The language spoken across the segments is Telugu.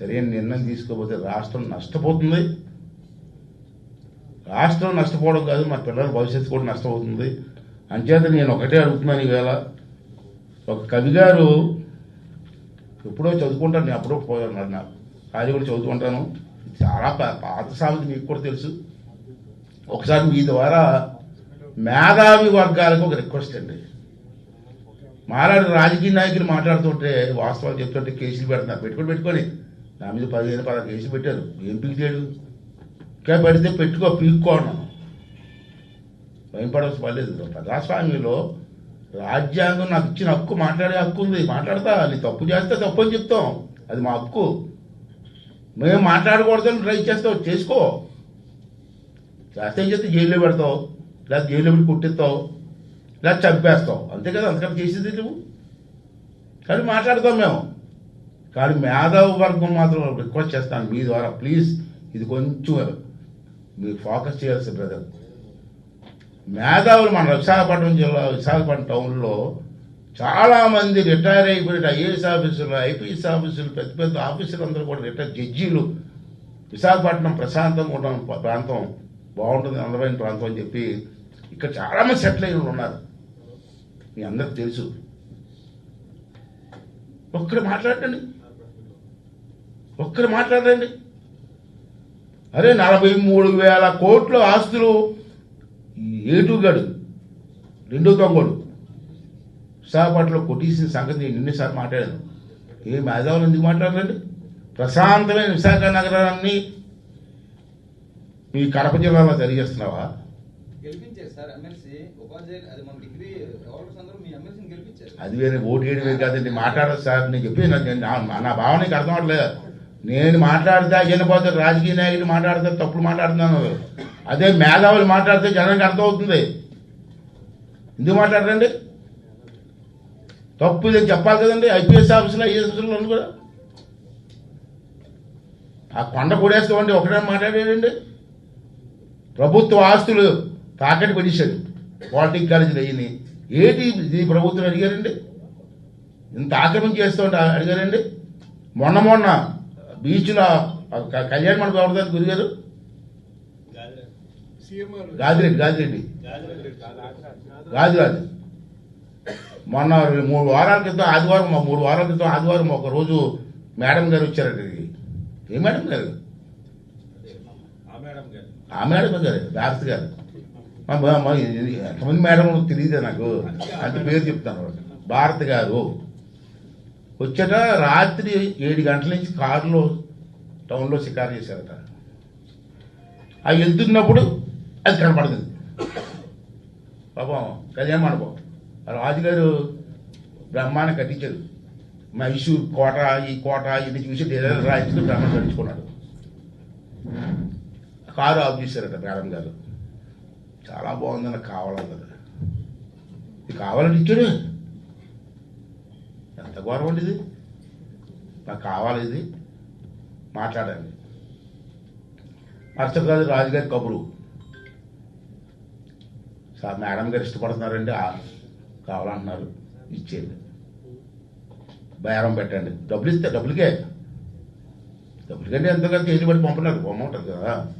సరైన నిర్ణయం తీసుకోకపోతే రాష్ట్రం నష్టపోతుంది. రాష్ట్రం నష్టపోవడం కాదు మా పిల్లల భవిష్యత్తు కూడా నష్టపోతుంది. అంచేత నేను ఒకటే అడుగుతున్నాను ఈవేళ. ఒక కవి గారు ఎప్పుడో చదువుకుంటాను నేను అప్పుడో పోయాను నాకు. అది కూడా చదువుకుంటాను. చాలా పాత సామెత మీకు కూడా తెలుసు. ఒకసారి మీ ద్వారా మేధావి వర్గాలకు ఒక రిక్వెస్ట్ అండి. మాట్లాడు రాజకీయ నాయకులు మాట్లాడుతుంటే వాస్తవాలు చెప్తుంటే కేసులు పెడుతున్నారు పెట్టుకొని పెట్టుకొని. నా మీద పదిహేను పదహారు కేసులు పెట్టారు. ఏం పీకుతాడు ఇంకా పెడితే పెట్టుకో పీక్కోను భయపడవలసి పర్లేదు ప్రజాస్వామ్యంలో రాజ్యాంగం నాకు ఇచ్చిన హక్కు మాట్లాడే హక్కు ఉంది. మాట్లాడతా. నీ తప్పు చేస్తే తప్పు అని చెప్తాం. అది మా హక్కు. మేము మాట్లాడకూడదని ట్రై చేస్తావు. చేసుకో. చేస్తే ఏం చేస్తే జైల్లో పెడతావు. లేదా జైల్లో పెట్టి కుట్టిస్తావు. లేదా చంపేస్తావు. అంతే కదా. అంతకంటే చేసేది నువ్వు? కానీ మాట్లాడతాం మేము. కానీ మేధావు వర్గం మాత్రం రిక్వెస్ట్ చేస్తాను మీ ద్వారా. ప్లీజ్ ఇది కొంచెం మీరు ఫోకస్ చేయాల్సిన బ్రదర్ మేధావులు మన విశాఖపట్నం జిల్లా విశాఖపట్నం టౌన్లో చాలామంది రిటైర్ అయిపోయిన ఐఏఎస్ ఆఫీసులు ఐపీఎస్ ఆఫీసులు పెద్ద పెద్ద ఆఫీసులు అందరూ కూడా రిటైర్ జడ్జీలు. విశాఖపట్నం ప్రశాంతంగా ఉన్న ప్రాంతం బాగుంటుంది అందమైన ప్రాంతం అని చెప్పి ఇక్కడ చాలామంది సెటిల్ అయిన ఉన్నారు. మీ అందరికి తెలుసు. ఒక్కడ మాట్లాడండి ఒక్కరు మాట్లాడండి. అరే నలభై మూడు వేల కోట్ల ఆస్తులు ఏటుగాడు రెండో దొంగడు విశాఖపట్నంలో కొట్టేసిన సంగతి నేను ఎన్నిసార్లు మాట్లాడాను. ఏ మేధావులు ఎందుకు మాట్లాడరండి? ప్రశాంతమైన విశాఖ నగరాన్ని మీ కడప జిల్లాలో జరిగేస్తున్నావా? అది వేరే ఓటు వేయడం కాదండి మాట్లాడదు సార్. నేను చెప్పి నా- నేను- నా- నా భావన నీకు అర్థం అవట్లేదు నేను మాట్లాడితే చనిపోతే రాజకీయ నాయకులు మాట్లాడితే తప్పుడు మాట్లాడుతున్నాను అదే మేధావులు మాట్లాడితే జనానికి అర్థమవుతుంది. ఎందుకు మాట్లాడరండి? తప్పు ఇది చెప్పాలి కదండి. ఐపీఎస్ ఆఫీసులో ఐఏఎస్ ఆఫీసులో ఉంది కూడా. ఆ కొండ కొడేస్తామండి ఒకటే మాట్లాడాడండి ప్రభుత్వ ఆస్తులు తాకట్టు పెట్టేశాడు. పాలిటిక్ కాలేజీలు అయ్యి ఏంటి ఇది ప్రభుత్వం అడిగారండి? ఇంత ఆక్రమణ చేస్తుంటే అడిగారండి? మొన్న మొన్న బీచ్లో కళ్యాణ మండపం ఎవరిదారు గురిగారు? గాదిరెడ్డి గాదిరెడ్డి. గాదిరాజు. మొన్న మూడు వారాల క్రితం ఆదివారం మూడు వారాల క్రితం ఆదివారం ఒక రోజు మేడం గారు వచ్చారండి ఏ మేడం గారు? ఆ మేడం గారు భారత్ గారు. ఎంతమంది మేడం తెలియదే నాకు. అంటే పేరు చెప్తాను. భారత్ గారు. వచ్చాక రాత్రి ఏడు గంటల నుంచి కారులో టౌన్లో షికారు చేశారట. ఆ వెళ్తున్నప్పుడు అది కనపడుతుంది పాపం కళ్యాణ మండపం. రాజుగారు బ్రహ్మాన్ని కట్టించారు. మైసూర్ కోట ఈ కోట ఇది చూసి డెలివరీ రాయించుకుని బ్రహ్మాన్ని కట్టించుకున్నాడు కారు ఆఫ్ చేశారట మేడం గారు. చాలా బాగుంది కావాలన్నది ఇది కావాలని ఇచ్చాడు. ఎంత గౌరవం అండి ఇది? నాకు కావాలి ఇది. మాట్లాడండి. మరుసటి రోజు రాజుగారి కబురు. సార్ మేడం గారు ఇష్టపడుతున్నారండి. కావాలంటున్నారు. ఇచ్చేయండి. బేరం పెట్టండి. డబ్బులు ఇస్తే డబ్బులకే. డబ్బులకంటే ఎంతో కదా కేజీ పడి పంపన్నారు పొమ్మంటారు కదా.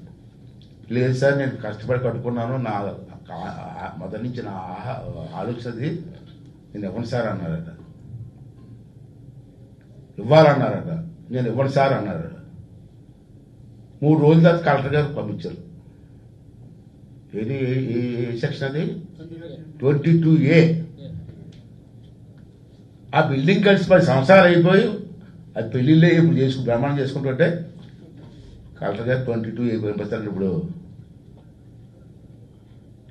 లేదు సార్ నేను కష్టపడి కట్టుకున్నాను. నా మొదటి నుంచి నా ఆహా- ఆలోచనది నేను ఇవ్వను సార్ అన్నారట. ఇవ్వాలన్నారట. నేను ఇవ్వను సార్ అన్నారట. మూడు రోజుల తర్వాత కలెక్టర్ గారు పంపించారు. ఏది ఏ- సెక్షన్ అది? Twenty two A. ఆ బిల్డింగ్ కలిసి పది సంవత్సరాలు అయిపోయి అది పెళ్ళిళ్ళే ఇప్పుడు చేసుకు బ్రహ్మాండం చేసుకుంటుంటే కలెక్టర్ గారు ట్వంటీ టూ ఏ పంపిస్తారు ఇప్పుడు.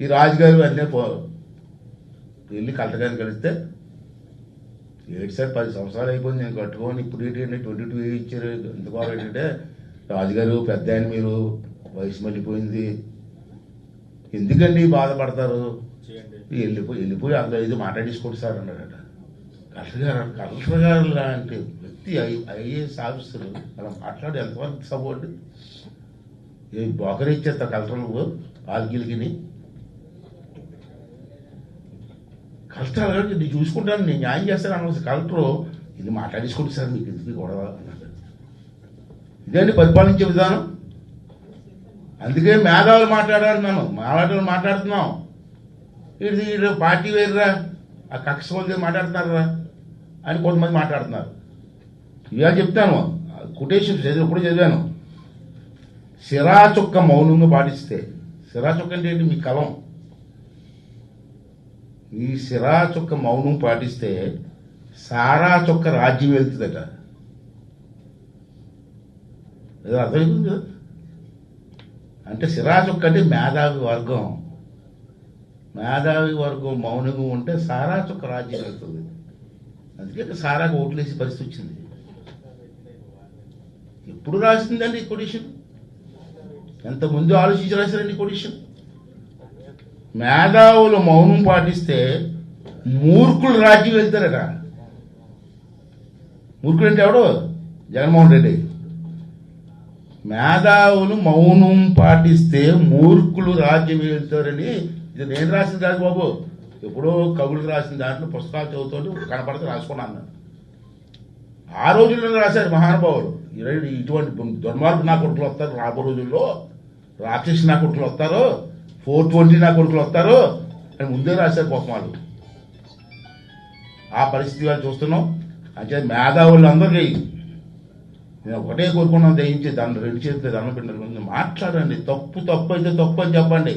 ఈ రాజుగారు అన్నీ పో వెళ్ళి కలెక్టర్ గారిని కలిస్తే ఏడు సార్ పది సంవత్సరాలు అయిపోయింది. నేను కట్టుకొని ఇప్పుడు ఏంటంటే ట్వంటీ టూ ఏ ఇచ్చారు. ఎంత గౌరవం ఏంటంటే రాజుగారు పెద్ద ఆయన మీరు వయసు మళ్ళీపోయింది. ఎందుకండి బాధపడతారు? వెళ్ళిపోయి వెళ్ళిపోయి అందులో ఇది మాట్లాడేసుకోండి సార్ అన్నాడట. కలెక్టర్ గారు కలెక్టర్ గారు లాంటి వ్యక్తి ఐఏఎస్ ఆఫీసర్ అలా మాట్లాడి ఎంతవరకు సపోర్ట్ ఏ బోకరి ఇచ్చేస్తా కలెక్టర్ కష్టాలు ఆల్గిలిగిని కలెక్టర్ నేను చూసుకుంటాను నేను న్యాయం చేస్తాను అన్న కలెక్టర్ ఇది మాట్లాడేసుకోండి సార్ మీకు ఎందుకు గొడవ? అన్నాడు ఇదేంటి పరిపాలించే విధానం? అందుకే మేధావులు మాట్లాడాలన్నాను మేధావులు మాట్లాడుతున్నాం. ఇది వీళ్ళు పార్టీ వేరురా ఆ కక్ష కొద్ది మాట్లాడుతున్నారా అని కొంతమంది మాట్లాడుతున్నారు. ఇవాళ చెప్తాను కొటేషన్ చదివినప్పుడు చదివాను. సిరా చుక్క మౌనంగా పాటిస్తే సిరా చుక్క అంటే ఏంటి? మీ కలం. ఈ సిరా చుక్క మౌనం పాటిస్తే సారా చుక్క రాజ్యం వెళ్తుందట. ఏదో అర్థమైంది? కదా అంటే సిరా చుక్క అంటే మేధావి వర్గం. మేధావి వర్గం మౌనంగా ఉంటే సారా చుక్క రాజ్యం వెళ్తుంది. అందుకే సారాకు ఓట్లేసే పరిస్థితి వచ్చింది. ఎప్పుడు రాసిందండి ఈ కొడిషన్ ఎంత ముందు ఆలోచించి రాశారండి కొడిషన్ మేధావులు మౌనం పాటిస్తే మూర్ఖులు రాజ్యం వెళ్తారట. మూర్ఖుడు అంటే ఎవడు? జగన్మోహన్ రెడ్డి. మేధావులు మౌనం పాటిస్తే మూర్ఖులు రాజ్యం వెళ్తారని ఇది నేను రాసింది కాదు బాబు. ఎప్పుడో కవులు రాసిన దాంట్లో పుస్తకాలు చదువుతుంటే కనపడితే రాసుకున్నాను ఆ రోజుల్లో రాశారు మహానుభావులు ఇటువంటి దుర్మార్గు నా కొడుకులు వస్తారు. రాబో రోజుల్లో రాక్షసి నా కొడుకులు వస్తారు. ఫోర్ ట్వంటీ నా కొడుకులు వస్తారు అని ముందే రాశారు పాపం వాళ్ళు. ఆ పరిస్థితి వాళ్ళు చూస్తున్నాం. అంటే మేధావులు అందరికీ నేను ఒకటే కోరుకున్నాం దయించి దాన్ని రెండు చేతులు దండం పెట్టిన ముందు మాట్లాడండి. తప్పు తప్పు అయితే తప్పు అని చెప్పండి.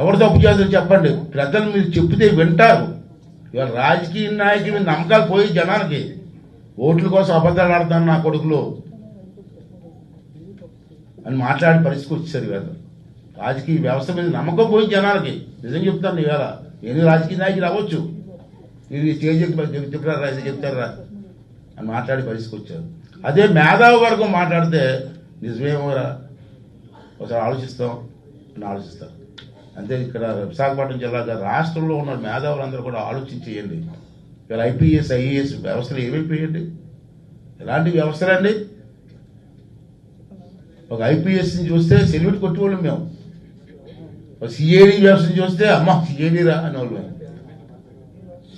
ఎవరు తప్పు చేస్తారు చెప్పండి. ప్రజలు మీరు చెప్తే వింటారు. ఇవాళ రాజకీయ నాయకుడి మీద నమ్మకాలు పోయి జనాలకి ఓట్ల కోసం అబద్ధాలు ఆడతాను నా కొడుకులు. అని మాట్లాడే పరిస్థితికి వచ్చేసారు ఇవాళ రాజకీయ వ్యవస్థ మీద నమ్మకం పోయి జనాలకి. నిజం చెప్తాను ఇవాళ. ఎన్ని రాజకీయ నాయకులు అవ్వచ్చు ఇది స్టేజ్ ఎక్కి చెప్తారా? అని మాట్లాడే పరిస్థితికి వచ్చారు. అదే మేధావి వర్గం మాట్లాడితే నిజమేమోరా? ఒకసారి ఆలోచిస్తాం అని ఆలోచిస్తారు. అంతే ఇక్కడ విశాఖపట్నం జిల్లాగా రాష్ట్రంలో ఉన్న మేధావులందరూ కూడా ఆలోచించేయండి ఇక్కడ ఐపీఎస్ ఐఏఎస్ వ్యవస్థలు ఏమైపోయండి ఎలాంటి వ్యవస్థలండి? ఒక ఐపీఎస్ని చూస్తే సెల్యూట్ కొట్టేవాళ్ళం మేము. ఒక సిఐడి వ్యవస్థను చూస్తే అమ్మ సిఐడి రా అనేవాళ్ళు.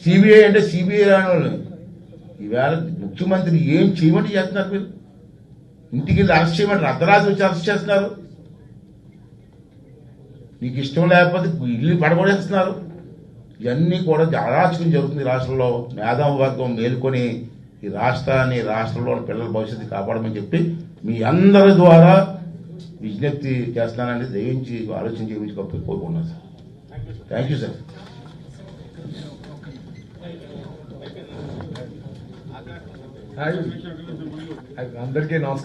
సిబిఐ అంటే సిబిఐ రా అనేవాళ్ళు. ఈవేళ ముఖ్యమంత్రి ఏం చేయమంటే చేస్తున్నారు మీరు? ఇంటికి వెళ్ళి అరెస్ట్ చేయమంటారు అర్ధరాత్రి వచ్చి అరెస్ట్ చేస్తున్నారు. నీకు ఇష్టం లేకపోతే ఇల్లు పడగొడేస్తున్నారు ఇవన్నీ కూడా అరాచకం జరుగుతుంది రాష్ట్రంలో. మేధావి వర్గం మేలుకొని ఈ రాష్ట్రాన్ని రాష్ట్రంలో పిల్లల భవిష్యత్తు కాపాడమని చెప్పి మీ అందరి ద్వారా విజ్ఞప్తి చేస్తానని దయించి ఆలోచన చేయించి కోరుకున్నాను సార్. థ్యాంక్ యూ సార్ అందరికీ నమస్కారం.